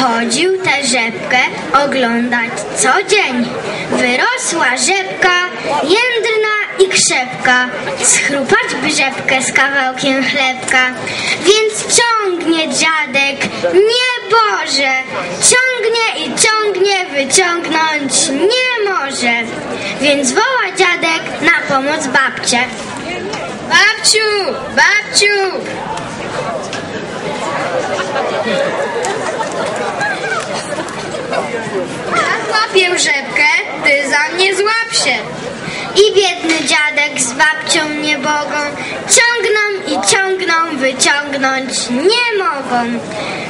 Chodził tę rzepkę oglądać co dzień. Wyrosła rzepka, jędrna i krzepka. Schrupać by rzepkę z kawałkiem chlebka. Więc ciągnie dziadek, nie Boże. Ciągnie i ciągnie, wyciągnąć nie może. Więc woła dziadek na pomoc babcię. Babciu, babciu! Złapię rzepkę, ty za mnie złap się. I biedny dziadek z babcią nie mogą, ciągną i ciągną, wyciągnąć nie mogą.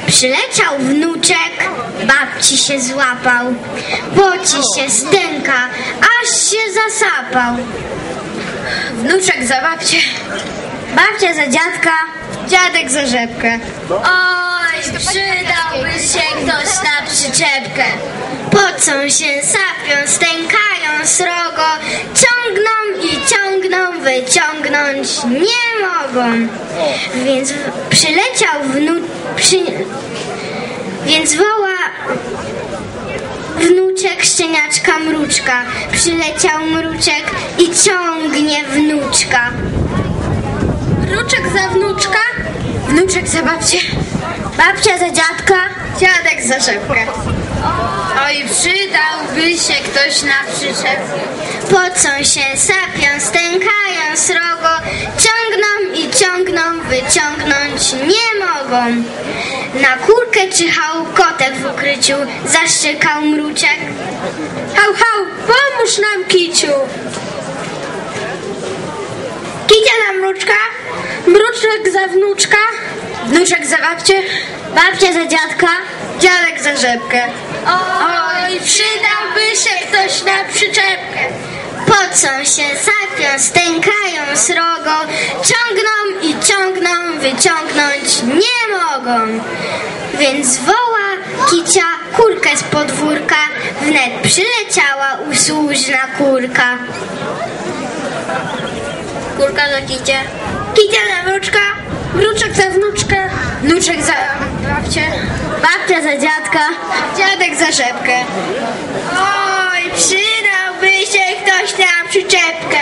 Przyleciał wnuczek, babci się złapał, poci się stęka, aż się zasapał. Wnuczek za babcię, babcia za dziadka, dziadek za rzepkę. Oj, przydałby się ktoś na przyczepkę. Pocą się, sapią, stękają srogo, ciągną i ciągną, wyciągnąć nie mogą. Więc przyleciał wnu... Przy... Więc woła wnuczek szczeniaczka mruczka. Przyleciał mruczek i ciągnie wnuczka. Wnuczek za wnuczka, wnuczek za babcię, Babcia za dziadka, dziadek za rzepkę. Oj, przydałby się ktoś na przyczepkę. pocą się, sapią, stękają srogo, ciągną i ciągną, wyciągnąć nie mogą. Na kurkę czyhał kotek w ukryciu, zaszczekał mruczek. Hał, hał, pomóż nam, kiciu. Kicia na mruczka, Mruczek za wnuczka, wnuczek za babcię, babcia za dziadka, dziadek za rzepkę. Oj, przydałby się ktoś na przyczepkę. pocą się, sapią, stękają srogo, ciągną i ciągną, wyciągnąć nie mogą. Więc woła kicia kurkę z podwórka, wnet przyleciała usłużna kurka. Kurka za kicie, kicia za wnuczka, wnuczek za wnuczkę, wnuczek za babcię, Babcia za dziadka, dziadek za rzepkę. Oj, przydałby się ktoś na przyczepkę.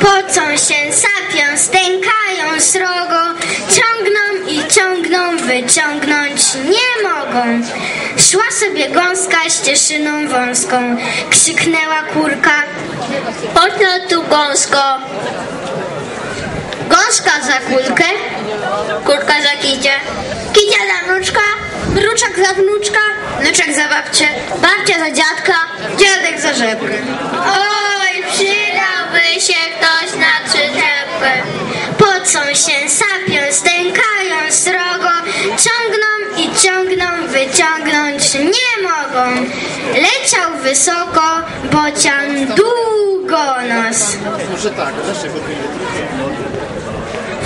pocą się, sapią, stękają srogo, ciągną i ciągną, wyciągnąć nie mogą. Szła sobie gąska ścieżyną wąską, krzyknęła kurka. Chodź no tu gąsko. Gąska za kulkę, Kurka za kicie. Kicia za wnuczka, wnuczek za wnuczka, wnuczek za babcię, babcia za dziadka, dziadek za rzepkę. Oj, przydałby się ktoś na przyczepkę. pocą się, sapią, stękają srogo, ciągną i ciągną, wyciągnąć nie mogą. Leciał wysoko, bocian długonos. Może tak, dlaczego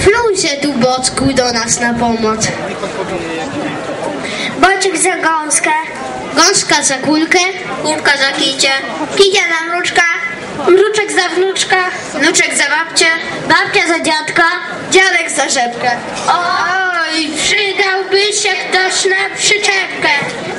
ty Fluj się tu bocku do nas na pomoc. Bociek za gąskę, gąska za kulkę, Kurka za kicie, kicia za mruczka, mruczek za wnuczka, wnuczek za babcię, babcia za dziadka, dziadek za rzepkę. Oj, przydałby się ktoś na przyczepkę.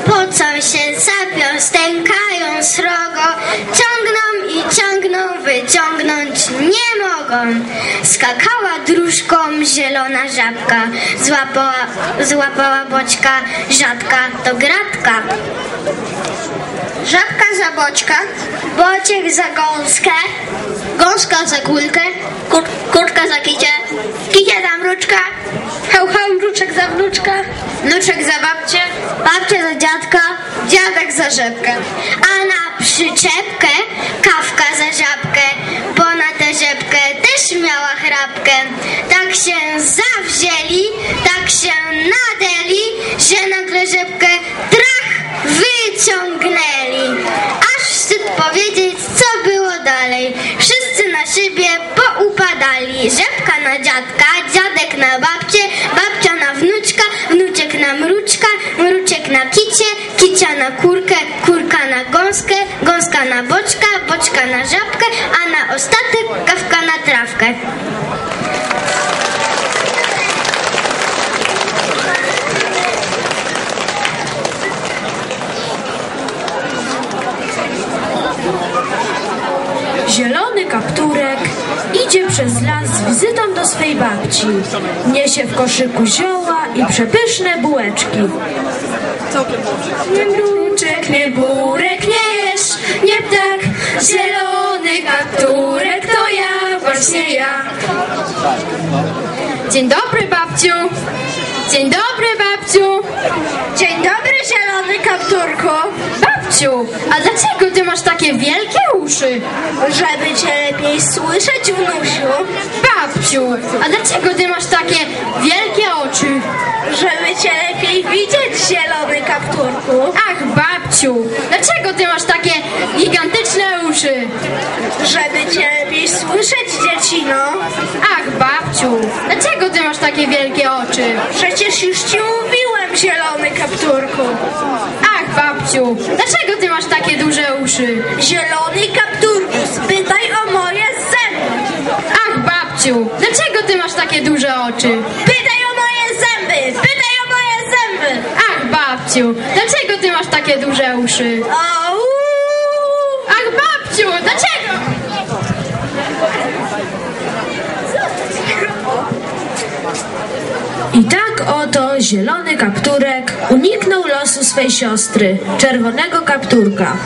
pocą się, sapią, stękają srogo, ciągną i ciągną, wyciągnąć nie mogą. Skakała dróżką zielona żabka, złapała, złapała boćka, rzadka to gratka. Żabka za boćka, Bociek za gąskę, gąska za kulkę, kur, kurka za kicie, kicie za mruczka, hał, hał, mruczek za wnuczka, wnuczek za babcię, babcia za dziadka, dziadek za rzepkę. a na przyczepkę kawka za żabkę, bo na tę rzepkę też miała chrapkę. Tak się zawzięli, tak się nadeli, że nagle rzepkę trach wyciągnęli. Aż wstyd powiedzieć, co było dalej. Wszyscy na szybie poupadali. Rzepka na dziadka, dziadek na babcię, babcia na wnuczka, wnuczek na mruczka, mruczek na kicie, kicia na kurkę, na gąskę, gąska na boczka, boczka na żabkę, a na ostatek kawka na trawkę. Zielony kapturek z wizytą do swej babci. Niesie w koszyku zioła i przepyszne bułeczki. Nie mruczek, nie burek, nie jesz, nie ptak. Zielony kapturek to ja, właśnie ja. Dzień dobry, babciu. Dzień dobry, babciu. Dzień dobry, zielony kapturku. Babciu, a dlaczego ty masz takie wielkie uszy? Żeby cię lepiej słyszeć, wnusiu, Babciu, a dlaczego ty masz takie wielkie oczy? żeby cię lepiej widzieć, zielony kapturku. Ach, babciu, dlaczego ty masz takie gigantyczne uszy? Żeby cię lepiej słyszeć, dziecino. Ach, babciu, dlaczego ty masz takie wielkie oczy? Przecież już ci mówiłem, zielony kapturku. Ach, babciu, dlaczego ty masz takie duże uszy? Zielony kapturku, spytaj o moje zęby. Ach, babciu, dlaczego ty masz takie duże oczy? Pytaj o moje zęby, pytaj o moje zęby. Ach, babciu, dlaczego ty masz takie duże uszy? Au! Ach, babciu, dlaczego? I tak oto zielony kapturek uniknął losu swej siostry, czerwonego kapturka.